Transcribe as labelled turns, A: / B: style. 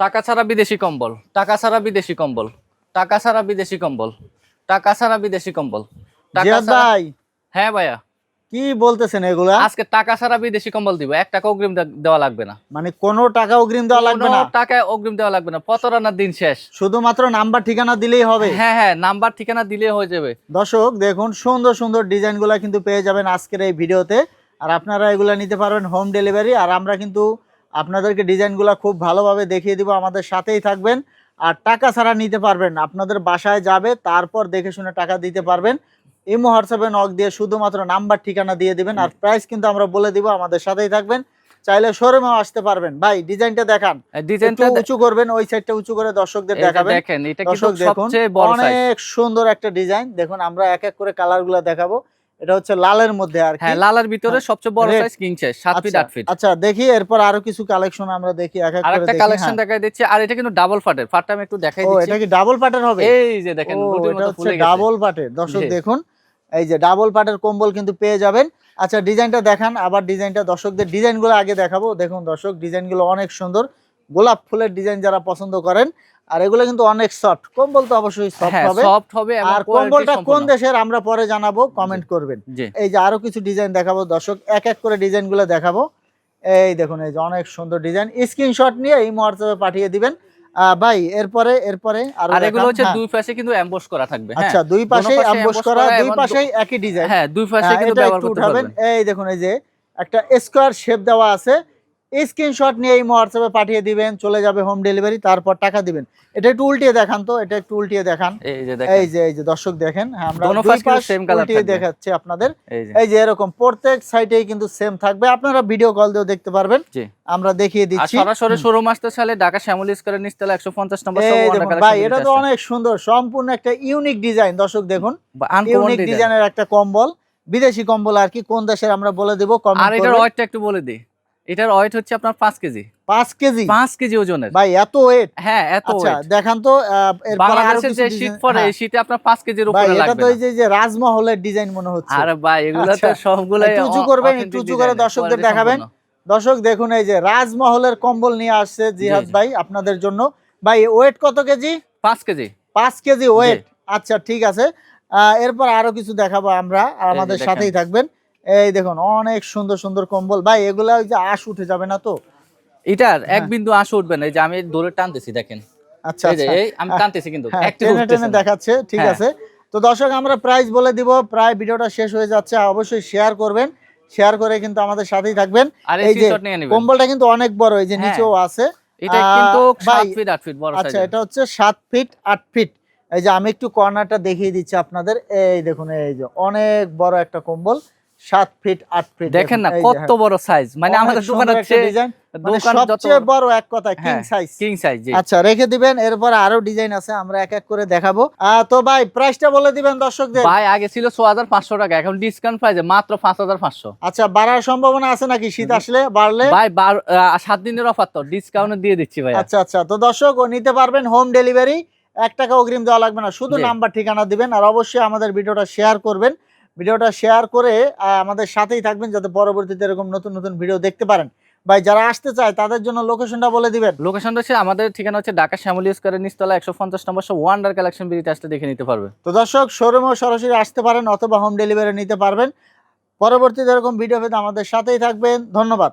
A: টাকা ছাড়া বিদেশি কম্বল টাকা ছাড়া বিদেশি কম্বল টাকা ছাড়া বিদেশি কম্বল টাকা ছাড়া বিদেশি কম্বল টাকা
B: ভাই।
A: হ্যাঁ ভাইয়া।
B: কি বলতেছেন এগুলা?
A: আজকে টাকা ছাড়া বিদেশি কম্বল দিব এক টাকা অগ্রিম দেওয়া লাগবে না।
B: মানে কোনো টাকা অগ্রিম দেওয়া লাগবে না?
A: টাকা অগ্রিম দেওয়া লাগবে না প্রতারণার দিন শেষ।
B: শুধুমাত্র নাম্বার ঠিকানা দিলেই হবে।
A: হ্যাঁ হ্যাঁ নাম্বার ঠিকানা দিলে হয়ে যাবে।
B: দর্শক দেখুন সুন্দর সুন্দর ডিজাইনগুলো কিন্তু পেয়ে যাবেন আজকের এই ভিডিওতে। আর আপনারা এগুলো নিতে পারবেন হোম ডেলিভারি আর আমরা কিন্তু আপনাদেরকে ডিজাইনগুলো খুব ভালোভাবে দেখিয়ে দিব আমাদের সাথেই থাকবেন। আর টাকা ছাড়া নিতে পারবেন আপনাদের বাসায় যাবে তারপর দেখে শুনে টাকা দিতে পারবেন। ইমো হোয়াটসঅ্যাপে নক দিয়ে শুধুমাত্র নাম্বার ঠিকানা দিয়ে দিবেন আর প্রাইস কিন্তু আমরা বলে দিব আমাদের সাথেই থাকবেন। চাইলে শোরুমেও আসতে পারবেন। ভাই ডিজাইনটা দেখান।
A: ডিজাইনটা
B: উঁচু করবেন ওই সাইডটা উঁচু করে দর্শকদের দেখাবেন।
A: দেখেন এটা কিন্তু
B: দর্শক দেখুন
A: সবচেয়ে বড় সাইজ
B: অনেক সুন্দর একটা ডিজাইন। দেখুন আমরা এক এক করে কালারগুলা দেখাবো। এটা হচ্ছে লালের মধ্যে আর
A: হ্যাঁ লালার ভিতরে
B: হ্যাঁ,
A: সবচেয়ে বড় সাইজ কিং সাইজ 7 ফিট
B: আচ্ছা,
A: 8 ফিট
B: আচ্ছা দেখি এরপর আরও কিছু কালেকশন আমরা দেখি এক এক করে
A: একটা কালেকশন
B: হ্যাঁ।
A: দেখাই দিচ্ছি আর এটা কিন্তু ডাবল ফাটের ফাটটা আমি একটু দেখাই দিচ্ছি।
B: ও এটা কি ডাবল পাটের হবে?
A: এই যে দেখেন রুটির
B: এটা
A: মতো
B: হচ্ছে
A: ফুলে গেছে।
B: ডাবল পাটের দর্শক দেখুন এই যে ডাবল পাটের কম্বল কিন্তু পেয়ে যাবেন। আচ্ছা ডিজাইনটা দেখান আবার ডিজাইনটা দর্শকদের ডিজাইনগুলো আগে দেখাবো। দেখুন দর্শক ডিজাইনগুলো অনেক সুন্দর। গোলাপ ফুলের ডিজাইন যারা পছন্দ করেন আর এগুলো কিন্তু অনেক সফট কম্বল তো অবশ্যই সফট
A: হ্যাঁ
B: হবে।
A: সফট হবে
B: আর কম্বলটা কোন দেশের আমরা পরে জানাব কমেন্ট করবেন। এই যে আরও কিছু ডিজাইন দেখাবো। দর্শক এক এক করে ডিজাইনগুলো দেখাবো। এই দেখুন এই যে অনেক সুন্দর ডিজাইন স্ক্রিনশট নিয়ে এই হোয়াটসঅ্যাপে পাঠিয়ে দিবেন। ভাই এরপরে এরপরে আর
A: এগুলো হচ্ছে
B: হ্যাঁ,
A: দুই পাশে কিন্তু এমবস করা থাকবে। হ্যাঁ
B: আচ্ছা দুই পাশে
A: পাশে ambush
B: করা দুই পাশেই একই ডিজাইন
A: হ্যাঁ দুই পাশে কিন্তু ব্যবহার করতে পারবেন।
B: এই দেখুন এই যে একটা স্কোয়ার শেপ দেওয়া আছে। স্ক্রিনশট নিয়ে এই হোয়াটসঅ্যাপে পাঠিয়ে দিবেন চলে যাবে হোম ডেলিভারি তারপর টাকা দিবেন। এটা একটু উল্টিয়ে দেখান তো এটা একটু উল্টিয়ে দেখান।
A: এই যে
B: এই যে এই যে দর্শক দেখেন হ্যাঁ আমরা উল্টিয়ে দেখাচ্ছি আপনাদের।
A: এই যে।
B: এরকম প্রত্যেক সাইটেই কিন্তু সেম থাকবে। আপনারা ভিডিও কল দিয়েও দেখতে পারবেন। আমরা দেখিয়ে
A: আর
B: দিচ্ছি।
A: সরাসরি শোরুম আসতে চাইলে ঢাকা শ্যামলী স্কয়ারের নিচতলা 150 নম্বর
B: ভাই এটা তো অনেক সুন্দর সম্পূর্ণ একটা ইউনিক ডিজাইন দর্শক দেখুন ইউনিক
A: ডিজাইন
B: ডিজাইনের একটা কম্বল বিদেশি কম্বল আর কি কোন দেশের আমরা বলে দেব
A: আর
B: কমেন্ট
A: এটার
B: করবেন।
A: ওয়েটটা একটু বলে দিই। এটার ওয়েট হচ্ছে আপনার 5 কেজি।
B: 5 কেজি?
A: 5 কেজি ওজনের।
B: ভাই এত ওয়েট
A: হ্যাঁ এত
B: আচ্ছা। দেখান তো
A: বাংলাদেশের যে শীত পড়ে
B: হ্যাঁ।
A: এই শীতে আপনার 5 কেজির উপরে
B: এটা তো এই যে রাজমহলের ডিজাইন মনে হচ্ছে।
A: আর ভাই এগুলো তো
B: আচ্ছা,
A: সবগুলাই
B: একটু উঁচু করবেন, একটু উঁচু করে দর্শকদের দেখাবেন। দর্শক দেখুন এই যে রাজমহলের কম্বল নিয়ে আসছে জিহাদ ভাই আপনাদের জন্য। ভাই ওয়েট কত কেজি?
A: 5 কেজি।
B: পাঁচ কেজি ওয়েট আচ্ছা ঠিক আছে। আহ, এরপর আরও কিছু দেখাবো আমরা। আমাদের সাথেই থাকবেন। এই দেখুন অনেক সুন্দর সুন্দর কম্বল। ভাই এগুলা ওই যে আশ উঠে যাবে না তো?
A: এটার এক
B: হ্যাঁ।
A: বিন্দু আঁশ উঠবে না। এই যে আমি দৌড়ে টানতেছি দেখেন।
B: আচ্ছা
A: এই
B: আচ্ছা।
A: এই আমি টানতেছি কিন্তু
B: হ্যাঁ, টেনে টেনে। দেখাচ্ছে ঠিক
A: হ্যাঁ।
B: আছে। তো দর্শক আমরা প্রাইস বলে দিব প্রায় ভিডিওটা শেষ হয়ে যাচ্ছে অবশ্যই শেয়ার করবেন। শেয়ার করে কিন্তু আমাদের সাথেই থাকবেন।
A: আর
B: এই যে কম্বলটা কিন্তু অনেক বড় এই যে। নিচেও আছে।
A: এটা কিন্তু 7 ফিট 8 ফিট বড়
B: আচ্ছা এটা হচ্ছে সাত ফিট আট ফিট এই যে আমি একটু কর্নারটা দেখিয়ে দিচ্ছি আপনাদের। এই দেখুন এই যে অনেক বড় একটা কম্বল। ফিট ফিট
A: দেখেন না কত। বড় সাইজ মানে আমাদের
B: মানে
A: দোকান যত
B: সবচেয়ে বড় এক কথা কিং
A: হ্যাঁ,
B: সাইজ
A: কিং সাইজ
B: আচ্ছা রেখে দিবেন এরপর আরও ডিজাইন আছে আমরা এক এক করে দেখাবো। তো ভাই প্রাইসটা বলে দিবেন দর্শকদের।
A: ভাই আগে ছিল 6500 টাকা এখন ডিসকাউন্ট প্রাইসে মাত্র 5500
B: আচ্ছা বাড়ার সম্ভাবনা আছে নাকি? শীত আসলে বাড়লে?
A: ভাই সাত দিনের অফার তো ডিসকাউন্ট দিয়ে দিচ্ছি ভাই
B: আচ্ছা আচ্ছা তো দর্শক নিতে পারবেন হোম ডেলিভারি এক টাকা অগ্রিম দেওয়া লাগবে না শুধু নাম্বার ঠিকানা দিবেন আর অবশ্যই আমাদের ভিডিওটা শেয়ার করবেন। ভিডিওটা শেয়ার করে আমাদের সাথেই থাকবেন যাতে পরবর্তীতে এরকম নতুন নতুন ভিডিও দেখতে পারেন। ভাই যারা আসতে চায় তাদের জন্য লোকেশনটা বলে দিবেন।
A: লোকেশনটা হচ্ছে আমাদের ঠিকানা হচ্ছে ঢাকা শ্যামলী স্কোয়ারের নিচতলা 150 নম্বর সব ওয়ান্ডার কালেকশন বিড়িতে আসতে দেখে নিতে পারবে
B: তো দর্শক শোরুমেও সরাসরি আসতে পারেন অথবা হোম ডেলিভারি নিতে পারবেন। পরবর্তীতে এরকম ভিডিও পেতে আমাদের সাথেই থাকবেন। ধন্যবাদ।